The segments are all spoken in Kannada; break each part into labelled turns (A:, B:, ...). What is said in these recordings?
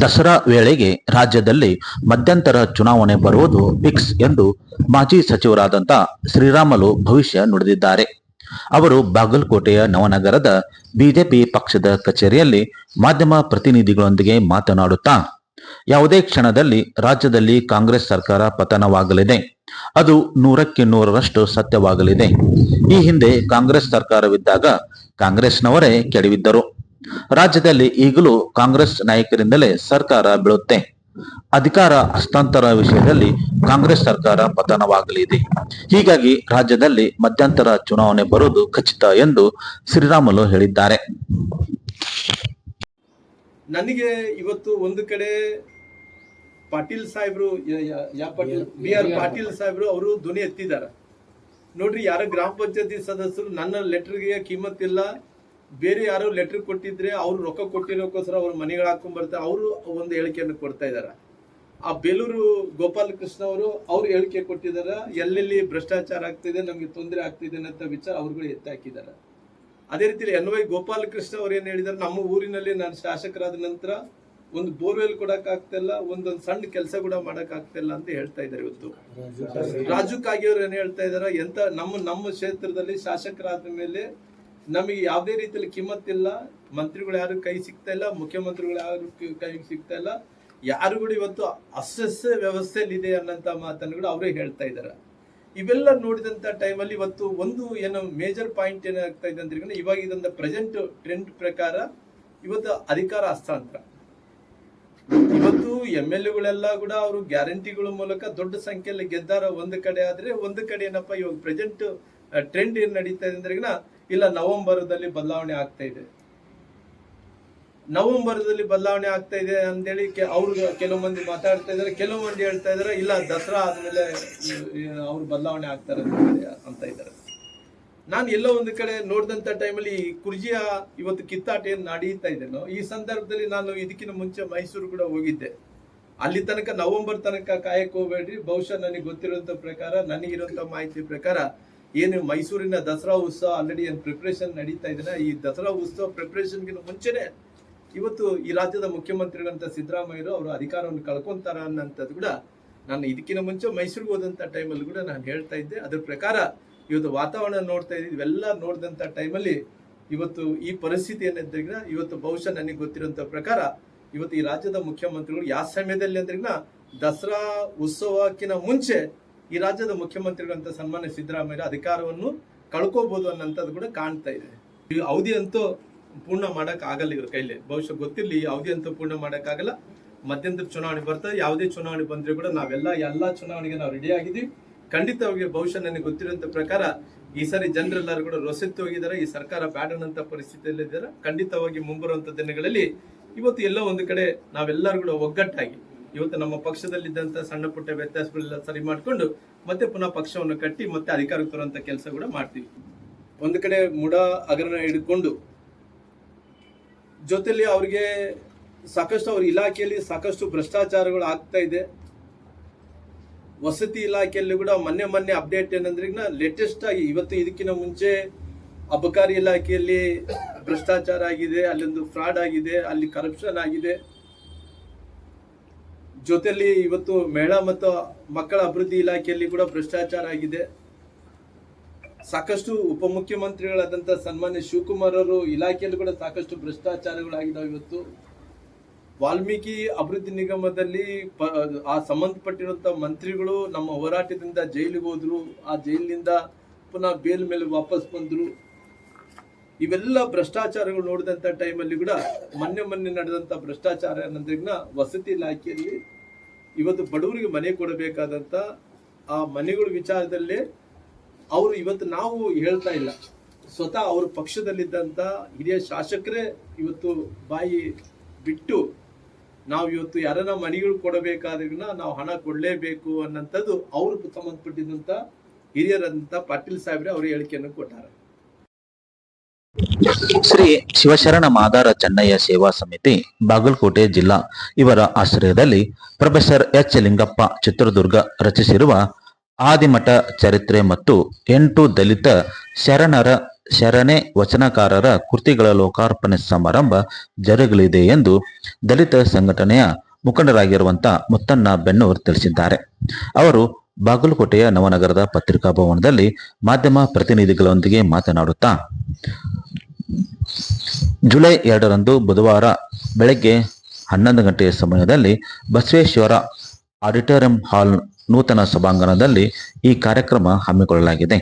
A: ದಸರಾ ವೇಳೆಗೆ ರಾಜ್ಯದಲ್ಲಿ ಮಧ್ಯಂತರ ಚುನಾವಣೆ ಬರುವುದು ಫಿಕ್ಸ್ ಎಂದು ಮಾಜಿ ಸಚಿವರಾದಂತ ಶ್ರೀರಾಮಲು ಭವಿಷ್ಯ ನುಡಿದಿದ್ದಾರೆ. ಅವರು ಬಾಗಲಕೋಟೆಯ ನವನಗರದ ಬಿಜೆಪಿ ಪಕ್ಷದ ಕಚೇರಿಯಲ್ಲಿ ಮಾಧ್ಯಮ ಪ್ರತಿನಿಧಿಗಳೊಂದಿಗೆ ಮಾತನಾಡುತ್ತಾ, ಯಾವುದೇ ಕ್ಷಣದಲ್ಲಿ ರಾಜ್ಯದಲ್ಲಿ ಕಾಂಗ್ರೆಸ್ ಸರ್ಕಾರ ಪತನವಾಗಲಿದೆ, ಅದು ನೂರಕ್ಕೆ ನೂರರಷ್ಟು ಸತ್ಯವಾಗಲಿದೆ. ಈ ಹಿಂದೆ ಕಾಂಗ್ರೆಸ್ ಸರ್ಕಾರವಿದ್ದಾಗ ಕಾಂಗ್ರೆಸ್ನವರೇ ಕೆಡವಿದ್ದರು. ರಾಜ್ಯದಲ್ಲಿ ಈಗಲೂ ಕಾಂಗ್ರೆಸ್ ನಾಯಕರಿಂದಲೇ ಸರ್ಕಾರ ಬೀಳುತ್ತೆ. ಅಧಿಕಾರ ಹಸ್ತಾಂತರ ವಿಷಯದಲ್ಲಿ ಕಾಂಗ್ರೆಸ್ ಸರ್ಕಾರ ಪತನವಾಗಲಿದೆ. ಹೀಗಾಗಿ ರಾಜ್ಯದಲ್ಲಿ ಮಧ್ಯಂತರ ಚುನಾವಣೆ ಬರುವುದು ಖಚಿತ ಎಂದು ಶ್ರೀರಾಮುಲು ಹೇಳಿದ್ದಾರೆ.
B: ನನಗೆ ಇವತ್ತು ಒಂದು ಕಡೆ ಪಾಟೀಲ್ ಸಾಹೇಬ್ರು ಬಿ ಆರ್ ಪಾಟೀಲ್ ಸಾಹೇಬ್ರು ಅವರು ಧ್ವನಿ ಎತ್ತಿದ್ದಾರೆ. ನೋಡ್ರಿ, ಯಾರ ಗ್ರಾಮ ಪಂಚಾಯತಿ ಸದಸ್ಯರು ನನ್ನ ಲೆಟರ್ಗೆ ಕಿಮ್ಮತ್ ಇಲ್ಲ ಬೇರೆ ಯಾರೋ ಲೆಟರ್ ಕೊಟ್ಟಿದ್ರೆ ಅವ್ರು ರೊಕ್ಕ ಕೊಟ್ಟಿರೋಕ್ಕೋಸ್ಕರ ಅವ್ರ ಮನೆಗಳು ಹಾಕೊಂಡ್ ಬರ್ತಾರೆ. ಅವರು ಒಂದು ಹೇಳಿಕೆಯನ್ನು ಕೊಡ್ತಾ ಇದ್ದಾರೆ. ಆ ಬೇಲೂರು ಗೋಪಾಲ ಕೃಷ್ಣ ಅವರು ಅವ್ರು ಹೇಳಿಕೆ ಕೊಟ್ಟಿದಾರ ಎಲ್ಲೆಲ್ಲಿ ಭ್ರಷ್ಟಾಚಾರ ಆಗ್ತಿದೆ ನಮ್ಗೆ ತೊಂದರೆ ಆಗ್ತಿದೆ ಅಂತ ವಿಚಾರ ಅವ್ರುಗಳು ಎತ್ತಿ ಹಾಕಿದಾರೆ ಅದೇ ರೀತಿ ಎನ್ ವೈ ಗೋಪಾಲಕೃಷ್ಣ ಅವ್ರು ಏನ್ ಹೇಳಿದಾರೆ ನಮ್ಮ ಊರಿನಲ್ಲಿ ನಾನು ಶಾಸಕರಾದ ನಂತರ ಒಂದು ಬೋರ್ವೆಲ್ ಕೊಡಕ್ ಆಗ್ತಿಲ್ಲ ಒಂದೊಂದು ಸಣ್ಣ ಕೆಲಸ ಕೂಡ ಮಾಡಕ್ ಆಗ್ತಿಲ್ಲ ಅಂತ ಹೇಳ್ತಾ ಇದ್ದಾರೆ ಇವತ್ತು. ರಾಜು ಕಾಗಿಯವ್ರು ಏನ್ ಹೇಳ್ತಾ ಇದಾರೆ ಎಂತ ನಮ್ಮ ನಮ್ಮ ಕ್ಷೇತ್ರದಲ್ಲಿ ಶಾಸಕರಾದ ಮೇಲೆ ನಮಗೆ ಯಾವುದೇ ರೀತಿಯಲ್ಲಿ ಕಿಮ್ಮತ್ತಿಲ್ಲ. ಮಂತ್ರಿಗಳು ಯಾರು ಕೈ ಸಿಗ್ತಾ ಇಲ್ಲ, ಮುಖ್ಯಮಂತ್ರಿಗಳು ಯಾರು ಕೈ- ಸಿಗ್ತಾ ಇಲ್ಲ. ಯಾರು ಕೂಡ ಇವತ್ತು ಅಸ್ವಸ್ಥ ವ್ಯವಸ್ಥೆಯಲ್ಲಿ ಇದೆ ಅನ್ನಂತ ಮಾತನ್ನು ಕೂಡ ಅವರೇ ಹೇಳ್ತಾ ಇದ್ದಾರೆ. ಇವೆಲ್ಲ ನೋಡಿದಂತ ಟೈಮಲ್ಲಿ ಇವತ್ತು ಒಂದು ಏನು ಮೇಜರ್ ಪಾಯಿಂಟ್ ಏನಾಗ್ತಾ ಇದೆ ಅಂದ್ರೆ ಇವಾಗ ಇದೊಂದು ಪ್ರೆಸೆಂಟ್ ಟ್ರೆಂಡ್ ಪ್ರಕಾರ ಇವತ್ತು ಅಧಿಕಾರ ಹಸ್ತಾಂತರ. ಇವತ್ತು ಎಂ ಎಲ್ ಎಗಳೆಲ್ಲ ಕೂಡ ಅವರು ಗ್ಯಾರಂಟಿಗಳ ಮೂಲಕ ದೊಡ್ಡ ಸಂಖ್ಯೆಯಲ್ಲಿ ಗೆದ್ದಾರ ಒಂದು ಕಡೆ ಆದ್ರೆ ಒಂದು ಕಡೆ ಏನಪ್ಪ, ಇವಾಗ ಪ್ರೆಸೆಂಟ್ ಟ್ರೆಂಡ್ ಏನು ನಡೀತಾ ಇದೆ ಅಂದ್ರೆ ಇಲ್ಲ, ನವೆಂಬರ್ದಲ್ಲಿ ಬದಲಾವಣೆ ಆಗ್ತಾ ಇದೆ. ನವೆಂಬರ್ದಲ್ಲಿ ಬದಲಾವಣೆ ಆಗ್ತಾ ಇದೆ ಅಂತೇಳಿ ಅವ್ರು ಕೆಲವು ಮಂದಿ ಮಾತಾಡ್ತಾ ಇದಾರೆ, ಕೆಲವು ಮಂದಿ ಹೇಳ್ತಾ ಇದಾರೆ, ಇಲ್ಲ, ದಸರಾ ಆದ್ಮೇಲೆ ಅವ್ರು ಬದಲಾವಣೆ ಆಗ್ತಾರೆ ಅಂತ ಇದ್ದಾರೆ ನಾನು ಎಲ್ಲೋ ಒಂದು ಕಡೆ ನೋಡಿದಂತ ಟೈಮಲ್ಲಿ ಈ ಕುರ್ಜಿಯ ಇವತ್ತು ಕಿತ್ತಾಟ ಏನ್ ನಡೀತಾ ಇದೆನೋ ಈ ಸಂದರ್ಭದಲ್ಲಿ ನಾನು ಇದಕ್ಕಿಂತ ಮುಂಚೆ ಮೈಸೂರು ಕೂಡ ಹೋಗಿದ್ದೆ. ಅಲ್ಲಿ ತನಕ ನವೆಂಬರ್ ತನಕ ಕಾಯಕ್ಕೆ ಹೋಗ್ಬೇಡ್ರಿ. ಬಹುಶಃ ನನಗೆ ಗೊತ್ತಿರುವಂತ ಪ್ರಕಾರ ನನಗಿರುವಂಥ ಮಾಹಿತಿ ಪ್ರಕಾರ ಏನು ಮೈಸೂರಿನ ದಸರಾ ಉತ್ಸವ ಆಲ್ರೆಡಿ ಏನು ಪ್ರಿಪ್ರೇಷನ್ ನಡೀತಾ ಇದೆ ಈ ದಸರಾ ಉತ್ಸವ ಪ್ರಿಪ್ರೇಷನ್ಗಿಂತ ಮುಂಚೆನೆ ಇವತ್ತು ಈ ರಾಜ್ಯದ ಮುಖ್ಯಮಂತ್ರಿಗಳಂತ ಸಿದ್ದರಾಮಯ್ಯರು ಅವರು ಅಧಿಕಾರವನ್ನು ಕಳ್ಕೊಂತಾರ ಅನ್ನೋಂಥದ್ದು ಕೂಡ ನಾನು ಇದಕ್ಕಿಂತ ಮುಂಚೆ ಮೈಸೂರಿಗೆ ಹೋದಂಥ ಟೈಮಲ್ಲಿ ಕೂಡ ನಾನು ಹೇಳ್ತಾ ಇದ್ದೆ. ಅದ್ರ ಪ್ರಕಾರ ಇವತ್ತು ವಾತಾವರಣ ನೋಡ್ತಾ ಇದ್ದೀವಿ. ಇವೆಲ್ಲ ನೋಡಿದಂಥ ಟೈಮಲ್ಲಿ ಇವತ್ತು ಈ ಪರಿಸ್ಥಿತಿ ಏನಿದ್ರೆ ಇವತ್ತು ಬಹುಶಃ ನನಗೆ ಗೊತ್ತಿರೋಂಥ ಪ್ರಕಾರ ಇವತ್ತು ಈ ರಾಜ್ಯದ ಮುಖ್ಯಮಂತ್ರಿಗಳು ಯಾವ ಸಮಯದಲ್ಲಿ ಅಂದ್ರಿಗಿನ ದಸರಾ ಉತ್ಸವಕ್ಕಿಂತ ಮುಂಚೆ ಈ ರಾಜ್ಯದ ಮುಖ್ಯಮಂತ್ರಿಗಳಂತ ಸನ್ಮಾನ್ಯ ಸಿದ್ದರಾಮಯ್ಯ ಅಧಿಕಾರವನ್ನು ಕಳ್ಕೋಬಹುದು ಅನ್ನೋಂಥದ್ದು ಕೂಡ ಕಾಣ್ತಾ ಇದೆ. ಈ ಅವಧಿ ಅಂತೂ ಪೂರ್ಣ ಮಾಡಕ್ ಆಗಲ್ಲ ಇವ್ರ ಕೈಲಿ. ಬಹುಶಃ ಗೊತ್ತಿರ್ಲಿ, ಈ ಅವಧಿ ಅಂತೂ ಪೂರ್ಣ ಮಾಡಕ್ ಆಗಲ್ಲ. ಮಧ್ಯಂತರ ಚುನಾವಣೆ ಬರ್ತದೆ, ಯಾವುದೇ ಚುನಾವಣೆ ಬಂದ್ರೆ ಕೂಡ ನಾವೆಲ್ಲ ಎಲ್ಲಾ ಚುನಾವಣೆಗೆ ನಾವು ರೆಡಿ ಆಗಿದ್ದೀವಿ. ಖಂಡಿತವಾಗಿ ಬಹುಶಃ ನನಗೆ ಗೊತ್ತಿರುವಂತ ಪ್ರಕಾರ ಈ ಸಾರಿ ಜನರೆಲ್ಲರೂ ಕೂಡ ರೊಸೆತ್ತು ಹೋಗಿದ್ದಾರೆ, ಈ ಸರ್ಕಾರ ಬ್ಯಾಡನಂತ ಪರಿಸ್ಥಿತಿಯಲ್ಲಿ ಇದ್ದಾರೆ ಖಂಡಿತವಾಗಿ ಮುಂಬರುವಂತ ದಿನಗಳಲ್ಲಿ ಇವತ್ತು ಎಲ್ಲೋ ಒಂದು ಕಡೆ ನಾವೆಲ್ಲರೂ ಕೂಡ ಒಗ್ಗಟ್ಟಾಗಿ ಇವತ್ತು ನಮ್ಮ ಪಕ್ಷದಲ್ಲಿದ್ದಂತ ಸಣ್ಣ ಪುಟ್ಟ ವ್ಯತ್ಯಾಸಗಳೆಲ್ಲ ಸರಿ ಮಾಡಿಕೊಂಡು ಮತ್ತೆ ಪುನಃ ಪಕ್ಷವನ್ನು ಕಟ್ಟಿ ಮತ್ತೆ ಅಧಿಕಾರಕ್ಕೆ ತರುವಂತ ಕೆಲಸ ಕೂಡ ಮಾಡ್ತೀವಿ. ಒಂದು ಕಡೆ ಮುಡ ಹಗರಣ ಹಿಡ್ಕೊಂಡು ಜೊತೆಲಿ ಅವ್ರಿಗೆ ಸಾಕಷ್ಟು ಅವ್ರ ಇಲಾಖೆಯಲ್ಲಿ ಸಾಕಷ್ಟು ಭ್ರಷ್ಟಾಚಾರಗಳು ಆಗ್ತಾ ಇದೆ. ವಸತಿ ಇಲಾಖೆಯಲ್ಲಿ ಕೂಡ ಮೊನ್ನೆ ಮೊನ್ನೆ ಅಪ್ಡೇಟ್ ಏನಂದ್ರೆ ಲೇಟೆಸ್ಟ್ ಆಗಿ ಇವತ್ತು ಇದಕ್ಕಿಂತ ಮುಂಚೆ ಅಬಕಾರಿ ಇಲಾಖೆಯಲ್ಲಿ ಭ್ರಷ್ಟಾಚಾರ ಆಗಿದೆ, ಅಲ್ಲೊಂದು ಫ್ರಾಡ್ ಆಗಿದೆ, ಅಲ್ಲಿ ಕರಪ್ಷನ್ ಆಗಿದೆ. ಜೊತೆಲಿ ಇವತ್ತು ಮಹಿಳಾ ಮತ್ತು ಮಕ್ಕಳ ಅಭಿವೃದ್ಧಿ ಇಲಾಖೆಯಲ್ಲಿ ಕೂಡ ಭ್ರಷ್ಟಾಚಾರ ಆಗಿದೆ. ಸಾಕಷ್ಟು ಉಪಮುಖ್ಯಮಂತ್ರಿಗಳಾದಂಥ ಸನ್ಮಾನ್ಯ ಶಿವಕುಮಾರ್ ಅವರು ಇಲಾಖೆಯಲ್ಲಿ ಕೂಡ ಸಾಕಷ್ಟು ಭ್ರಷ್ಟಾಚಾರಗಳಾಗಿದ್ದಾವೆ ಇವತ್ತು. ವಾಲ್ಮೀಕಿ ಅಭಿವೃದ್ಧಿ ನಿಗಮದಲ್ಲಿ ಆ ಸಂಬಂಧಪಟ್ಟಿರುವಂತ ಮಂತ್ರಿಗಳು ನಮ್ಮ ಹೋರಾಟದಿಂದ ಜೈಲಿಗೆ ಹೋದ್ರು. ಆ ಜೈಲಿನಿಂದ ಪುನಃ ಬೇಲ್ ಮೇಲೆ ವಾಪಸ್ ಬಂದರು. ಇವೆಲ್ಲ ಭ್ರಷ್ಟಾಚಾರಗಳು ನೋಡಿದಂತ ಟೈಮಲ್ಲಿ ಕೂಡ ಮೊನ್ನೆ ಮೊನ್ನೆ ನಡೆದಂಥ ಭ್ರಷ್ಟಾಚಾರ ಏನಂದ್ರಿಗ್ನ ವಸತಿ ಇಲಾಖೆಯಲ್ಲಿ ಇವತ್ತು ಬಡವರಿಗೆ ಮನೆ ಕೊಡಬೇಕಾದಂತ ಆ ಮನೆಗಳ ವಿಚಾರದಲ್ಲಿ ಅವರು ಇವತ್ತು ನಾವು ಹೇಳ್ತಾ ಇಲ್ಲ. ಸ್ವತಃ ಅವ್ರ ಪಕ್ಷದಲ್ಲಿದ್ದಂಥ ಹಿರಿಯ ಶಾಸಕರೇ ಇವತ್ತು ಬಾಯಿ ಬಿಟ್ಟು ನಾವು ಇವತ್ತು ಯಾರನ್ನ ಮನೆಗಳು ಕೊಡಬೇಕಾದ್ರಿನ ನಾವು ಹಣ ಕೊಡಲೇಬೇಕು ಅನ್ನಂಥದ್ದು ಅವ್ರಿಗೆ ಸಂಬಂಧಪಟ್ಟಿದ್ದಂತ ಹಿರಿಯರಂತ ಪಾಟೀಲ್ ಸಾಹೇಬ್ರೆ ಅವ್ರ ಹೇಳಿಕೆಯನ್ನು ಕೊಟ್ಟಾರೆ.
A: ಶ್ರೀ ಶಿವಶರಣ ಮಾದಾರ ಚೆನ್ನಯ್ಯ ಸೇವಾ ಸಮಿತಿ, ಬಾಗಲಕೋಟೆ ಜಿಲ್ಲಾ ಇವರ ಆಶ್ರಯದಲ್ಲಿ ಪ್ರೊಫೆಸರ್ ಎಚ್ ಲಿಂಗಪ್ಪ ಚಿತ್ರದುರ್ಗ ರಚಿಸಿರುವ ಆದಿಮಠ ಚರಿತ್ರೆ ಮತ್ತು ಎಂಟು ದಲಿತ ಶರಣರ ಶರಣೆ ವಚನಕಾರರ ಕೃತಿಗಳ ಲೋಕಾರ್ಪಣೆ ಸಮಾರಂಭ ಜರುಗಲಿದೆ ಎಂದು ದಲಿತ ಸಂಘಟನೆಯ ಮುಖಂಡರಾಗಿರುವಂತ ಮುತ್ತಣ್ಣ ಬೆನ್ನೂರ್ ತಿಳಿಸಿದ್ದಾರೆ. ಅವರು ಬಾಗಲಕೋಟೆಯ ನವನಗರದ ಪತ್ರಿಕಾ ಭವನದಲ್ಲಿ ಮಾಧ್ಯಮ ಪ್ರತಿನಿಧಿಗಳೊಂದಿಗೆ ಮಾತನಾಡುತ್ತಾ ಜುಲೈ ಎರಡರಂದು ಬುಧವಾರ ಬೆಳಗ್ಗೆ ಹನ್ನೊಂದು ಗಂಟೆಯ ಸಮಯದಲ್ಲಿ ಬಸವೇಶ್ವರ ಆಡಿಟೋರಿಯಂ ಹಾಲ್ ನೂತನ ಸಭಾಂಗಣದಲ್ಲಿ ಈ ಕಾರ್ಯಕ್ರಮ ಹಮ್ಮಿಕೊಳ್ಳಲಾಗಿದೆ.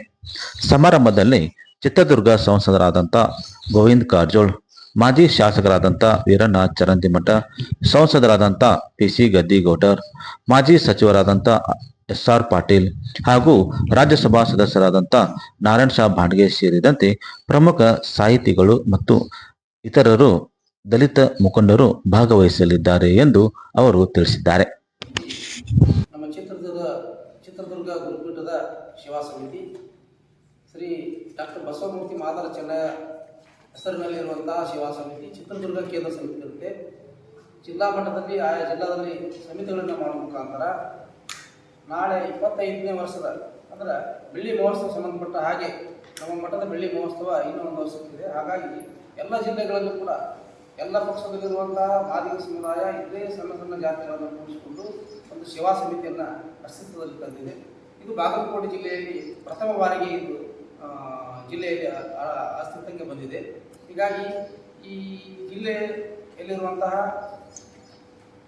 A: ಸಮಾರಂಭದಲ್ಲಿ ಚಿತ್ರದುರ್ಗ ಸಂಸದರಾದಂಥ ಗೋವಿಂದ್ ಕಾರಜೋಳ್, ಮಾಜಿ ಶಾಸಕರಾದಂಥ ವೀರಣ್ಣ ಚರಂತಿಮಠ ಸಂಸದರಾದಂಥ ಪಿ ಸಿ ಗದ್ದಿಗೌಡರ್, ಮಾಜಿ ಸಚಿವರಾದಂಥ ಎಸ್ ಆರ್ ಪಾಟೀಲ್ ಹಾಗೂ ರಾಜ್ಯಸಭಾ ಸದಸ್ಯರಾದಂಥ ನಾರಾಯಣ ಶಾ ಭಾಂಡ್ಗೆ ಸೇರಿದಂತೆ ಪ್ರಮುಖ ಸಾಹಿತಿಗಳು ಮತ್ತು ಇತರರು ದಲಿತ ಮುಖಂಡರು ಭಾಗವಹಿಸಲಿದ್ದಾರೆ ಎಂದು ಅವರು ತಿಳಿಸಿದ್ದಾರೆ.
C: ನಮ್ಮ ಚಿತ್ರದುರ್ಗ ಚಿತ್ರದುರ್ಗ ಗುರುಪೀಠದ ಶಿವಾ ಸಮಿತಿ, ಶ್ರೀ ಡಾಕ್ಟರ್ ಬಸವಮೂರ್ತಿ ಮಾದರ ಚೆನ್ನಯ್ಯ ಹೆಸರಿನಲ್ಲಿರುವಂತಹ ಶಿವಾ ಸಮಿತಿ, ಚಿತ್ರದುರ್ಗ ಕೇಂದ್ರ ಸಮಿತಿ ಇರುತ್ತೆ ಜಿಲ್ಲಾ ಮಟ್ಟದಲ್ಲಿ ಆಯಾ ಜಿಲ್ಲಾದಲ್ಲಿ ಸಮಿತಿಗಳನ್ನು ಮಾಡುವ ಮುಖಾಂತರ ನಾಳೆ ಇಪ್ಪತ್ತೈದನೇ ವರ್ಷದ, ಅಂದ್ರೆ ಬೆಳ್ಳಿ ಮಹೋತ್ಸವ ಸಂಬಂಧಪಟ್ಟ ಹಾಗೆ, ನಮ್ಮ ಮಠದ ಬೆಳ್ಳಿ ಮಹೋತ್ಸವ ಇನ್ನೂ ಒಂದು ವರ್ಷಕ್ಕಿದೆ ಹಾಗಾಗಿ ಎಲ್ಲ ಜಿಲ್ಲೆಗಳಲ್ಲೂ ಕೂಡ ಎಲ್ಲ ಪಕ್ಷದಲ್ಲಿರುವಂತಹ ಮಾದಿಗ ಸಮುದಾಯ ಇದೇ ಸಣ್ಣ ಸಣ್ಣ ಜಾತಿಗಳನ್ನು ಕೂಡಿಸಿಕೊಂಡು ಒಂದು ಸೇವಾ ಸಮಿತಿಯನ್ನು ಅಸ್ತಿತ್ವದಲ್ಲಿ ತಂದಿದೆ ಇದು ಬಾಗಲಕೋಟೆ ಜಿಲ್ಲೆಯಲ್ಲಿ ಪ್ರಥಮ ಬಾರಿಗೆ ಇದು ಜಿಲ್ಲೆಯಲ್ಲಿ ಅಸ್ತಿತ್ವಕ್ಕೆ ಬಂದಿದೆ. ಹೀಗಾಗಿ ಈ ಜಿಲ್ಲೆಯಲ್ಲಿರುವಂತಹ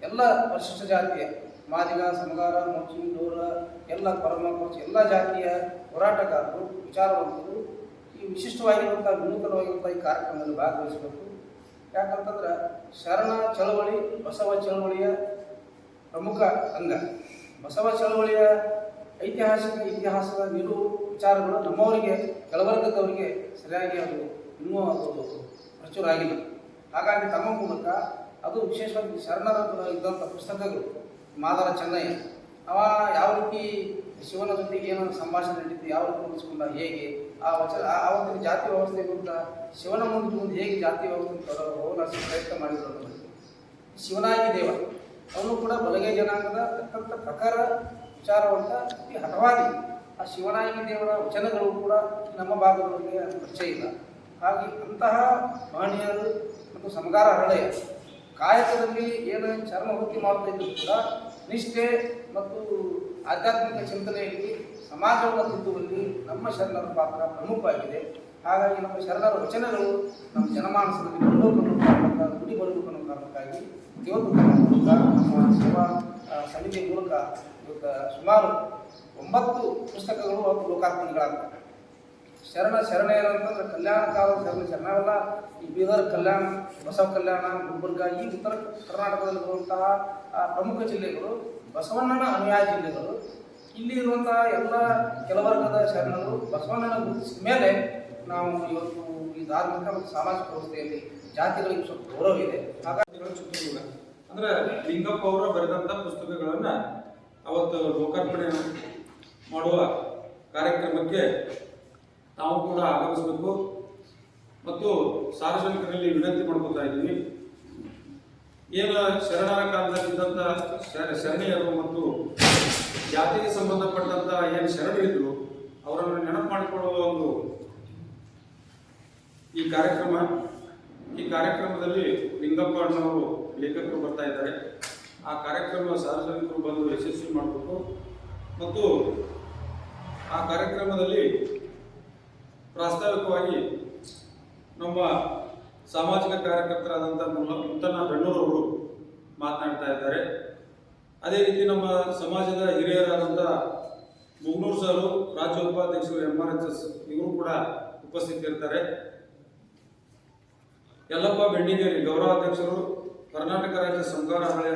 C: ಎಲ್ಲ ಪರಿಶಿಷ್ಟ ಜಾತಿಯ ಮಾದಿಗ ಸಮಗಾರ ಮುಚ್ಚಿ ಡೋರ ಎಲ್ಲ ಕೋಚ್ ಎಲ್ಲ ಜಾತಿಯ ಹೋರಾಟಗಾರರು ವಿಚಾರವಂತರು ಈ ವಿಶಿಷ್ಟವಾಗಿರುವಂಥ ವಿನೂತನವಾಗಿರುವಂಥ ಈ ಕಾರ್ಯಕ್ರಮದಲ್ಲಿ ಭಾಗವಹಿಸಬೇಕು. ಯಾಕಂತಂದ್ರೆ ಶರಣ ಚಳವಳಿ, ಬಸವ ಚಳವಳಿಯ ಪ್ರಮುಖ ಅಂಗ. ಬಸವ ಚಳವಳಿಯ ಐತಿಹಾಸಿಕ ಇತಿಹಾಸದ ನಿಲುವು, ವಿಚಾರಗಳು ನಮ್ಮವರಿಗೆ, ಕೆಳವರ್ಗದವರಿಗೆ ಸರಿಯಾಗಿ ಅದು ಇನ್ನೂ ಅದು ಪ್ರಚುರ ಆಗಿಲ್ಲ. ಹಾಗಾಗಿ ತಮ್ಮ ಮೂಲಕ ಅದು ವಿಶೇಷವಾಗಿ ಶರಣರ ಇದ್ದಂಥ ಪುಸ್ತಕಗಳು. ಮಾದರ ಚೆನ್ನಯ್ಯ ಅವ ಯಾವ ರೀತಿ ಶಿವನ ಜೊತೆಗೆ ಏನೋ ಸಂಭಾಷಣೆ ನಡೀತು, ಯಾವ ರೀತಿ ಮುಗಿಸ್ಕೊಂಡ, ಹೇಗೆ? ಆ ವಚನ ಆ ಆವತ್ತಿನ ಜಾತಿ ವ್ಯವಸ್ಥೆ ಕೂಡ ಶಿವನ ಮುಂದೆ ಮುಂದೆ ಹೇಗೆ ಜಾತಿ ವ್ಯವಸ್ಥೆ ಹೋಲಿಸುವ ಪ್ರಯತ್ನ ಮಾಡಿದ್ರು. ಶಿವನಾಗಿ ದೇವ. ಅವನು ಕೂಡ ಬಲಗೈ ಜನಾಂಗದ ಅತ್ಯಂತ ಪ್ರಕಾರ ವಿಚಾರವಂತ ಹಠವಾಗಿ ಆ ಶಿವನಾಗಿ ದೇವರ ವಚನಗಳು ಕೂಡ ನಮ್ಮ ಭಾಗದವರಿಗೆ ಪರಿಚಯ ಇಲ್ಲ. ಹಾಗೆ ಅಂತಹ ಮಹನೀಯರು ಮತ್ತು ಸಮಗಾರ ಹಳೆಯ ಕಾಯಕದಲ್ಲಿ ಏನು ಚರ್ಮ ವೃತ್ತಿ ಮಾಡ್ತಾ ಕೂಡ ನಿಷ್ಠೆ ಮತ್ತು ಆಧ್ಯಾತ್ಮಿಕ ಚಿಂತನೆಯಲ್ಲಿ ಸಮಾಜವನ್ನು ತಿದ್ದುವಲ್ಲಿ ನಮ್ಮ ಶರಣರ ಪಾತ್ರ ಪ್ರಮುಖವಾಗಿದೆ. ಹಾಗಾಗಿ ನಮ್ಮ ಶರಣರ ವಚನಗಳು ನಮ್ಮ ಜನಮಾನಸದಲ್ಲಿ ಬರಬೇಕು ಕಾರಣಕ್ಕ ಗುಡಿ ಬರಬೇಕು ಅನ್ನೋ ಕಾರಣಕ್ಕಾಗಿ ಇವತ್ತು ನಮ್ಮ ಸೇವಾ ಸಮಿತಿ ಮೂಲಕ ಇವತ್ತು ಸುಮಾರು ಒಂಬತ್ತು ಪುಸ್ತಕಗಳು ಲೋಕಾರ್ಪಣೆಗಳಾಗ್ತವೆ. ಶರಣ ಶರಣ ಅಂತಂದ್ರೆ ಕಲ್ಯಾಣ ಕಾಲ ಶರಣ ಶರಣವೆಲ್ಲ. ಈ ಬೀದರ್ ಕಲ್ಯಾಣ ಬಸವ ಕಲ್ಯಾಣ ಗುಲ್ಬರ್ಗ ಈ ಉತ್ತರ ಕರ್ನಾಟಕದಲ್ಲಿರುವಂತಹ ಆ, ಪ್ರಮುಖ ಜಿಲ್ಲೆಗಳು ಬಸವಣ್ಣನ ಅನುಯಾಯ ಜಿಲ್ಲೆಗಳು. ಇಲ್ಲಿ ಇರುವಂತಹ ಎಲ್ಲ ಕೆಲವರ್ಗದ ಶರಣರು ಬಸವಣ್ಣನ ಗುರುತಿಸಿದ ಮೇಲೆ ನಾವು ಇವತ್ತು ಈ ಧಾರ್ಮಿಕ ಮತ್ತು ಸಾಮಾಜಿಕ ವ್ಯವಸ್ಥೆಯಲ್ಲಿ ಜಾತಿಗಳಿಗೆ ಸ್ವಲ್ಪ ಗೌರವ ಇದೆ. ಹಾಗಾಗಿ
D: ಅಂದ್ರೆ ಲಿಂಗಪ್ಪ ಅವರು ಬರೆದಂತ ಪುಸ್ತಕಗಳನ್ನ ಅವತ್ತು ಲೋಕಾರ್ಪಣೆ ಮಾಡುವ ಕಾರ್ಯಕ್ರಮಕ್ಕೆ ತಾವು ಕೂಡ ಆಗಮಿಸಬೇಕು. ಮತ್ತು ಸಾರ್ವಜನಿಕರಲ್ಲಿ ವಿನಂತಿ ಮಾಡ್ಕೊತಾ ಇದ್ದೀವಿ ಏನು ಶರಣರ ಕಾಲದಲ್ಲಿದ್ದಂಥ ಶರ- ಶರಣೆಯರು ಮತ್ತು ಜಾತಿಗೆ ಸಂಬಂಧಪಟ್ಟಂತ ಏನು ಶರಣರಿದ್ರು ಅವರನ್ನು ನೆನಪು ಮಾಡಿಕೊಳ್ಳುವ ಒಂದು ಈ ಕಾರ್ಯಕ್ರಮ. ಈ ಕಾರ್ಯಕ್ರಮದಲ್ಲಿ ಲಿಂಗಪ್ಪ ಅಣ್ಣವರು ಲೇಖಕರು ಬರ್ತಾ ಇದ್ದಾರೆ. ಆ ಕಾರ್ಯಕ್ರಮ ಸಾರ್ವಜನಿಕರು ಬಂದು ಯಶಸ್ವಿ ಮಾಡಬೇಕು. ಮತ್ತು ಆ ಕಾರ್ಯಕ್ರಮದಲ್ಲಿ ಪ್ರಾಸ್ತಾವಿಕವಾಗಿ ನಮ್ಮ ಸಾಮಾಜಿಕ ಕಾರ್ಯಕರ್ತರಾದಂಥ ಮುಲ್ಲ- ಮುತ್ತಣ್ಣ ಬೆಣ್ಣೂರವರು ಮಾತನಾಡ್ತಾ ಇದ್ದಾರೆ. ಅದೇ ರೀತಿ ನಮ್ಮ ಸಮಾಜದ ಹಿರಿಯರಾದಂಥ ಮುಗ್ನೂರು ಸಾರು, ರಾಜ್ಯ ಉಪಾಧ್ಯಕ್ಷರು ಎಂ ಆರ್ ಎಚ್ ಎಸ್ ಇವರು ಕೂಡ ಉಪಸ್ಥಿತರಿರ್ತಾರೆ ಯಲ್ಲಪ್ಪ ಬೆಣ್ಣಿಗೇರಿ ಗೌರವಾಧ್ಯಕ್ಷರು, ಕರ್ನಾಟಕ ರಾಜ್ಯ ಸಂಘಾರ ಹಳೆಯ